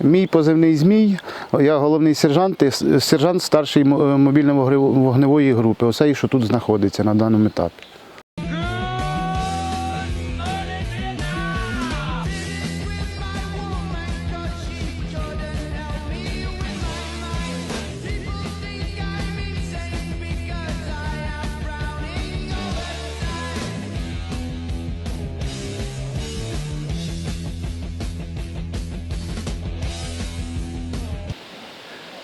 Мій позивний змій, я головний сержант, сержант старшої мо- е, мобільно-вогневої групи. Оцей, що тут знаходиться на даному етапі.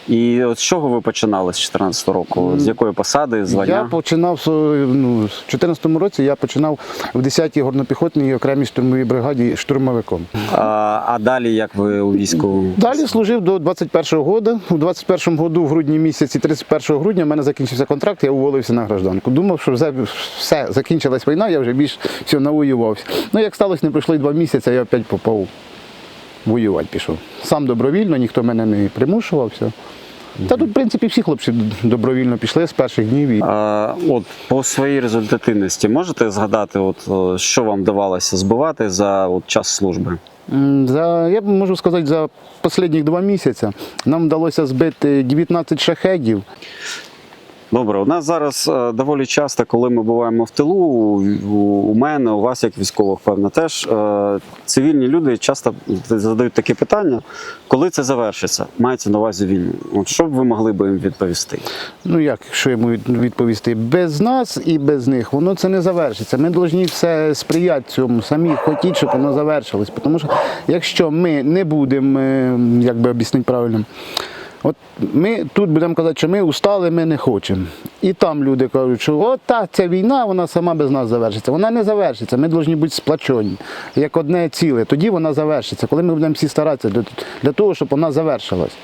І от з чого ви починали з 14 року? З якої посади, звання? Я починав ну, в 2014 році. Я починав в 10-й горнопіхотній окремій штурмовій бригаді штурмовиком. А, а далі як ви у війську? Далі служив до 21-го року. У 21-му году, в грудні місяці, 31 грудня, в мене закінчився контракт, я уволився на гражданку. Думав, що вже все, закінчилась війна, я вже більш все навоювався. Ну, як сталося, не пройшло й два місяці, я опять попав воювати пішов. Сам добровільно, ніхто мене не примушувався. Та тут, в принципі, всі хлопці добровільно пішли з перших днів. І... А, от по своїй результативності можете згадати, от що вам вдавалося збивати за от, час служби? За, я можу сказати, за останні два місяці нам вдалося збити 19 шахедів. Добре, у нас зараз е, доволі часто, коли ми буваємо в тилу, у, мене, у вас, як військових, певно, теж е, цивільні люди часто задають такі питання, коли це завершиться, мається на увазі війну. От що б ви могли би їм відповісти? Ну як, що йому відповісти? Без нас і без них воно це не завершиться. Ми повинні все сприяти цьому, самі хотіти, щоб воно завершилось. Тому що якщо ми не будемо, е, як би об'яснити правильно, от ми тут будемо казати, що ми устали, ми не хочемо. І там люди кажуть, що от та ця війна, вона сама без нас завершиться. Вона не завершиться. Ми повинні бути сплачені, як одне ціле. Тоді вона завершиться, коли ми будемо всі старатися для, того, щоб вона завершилась.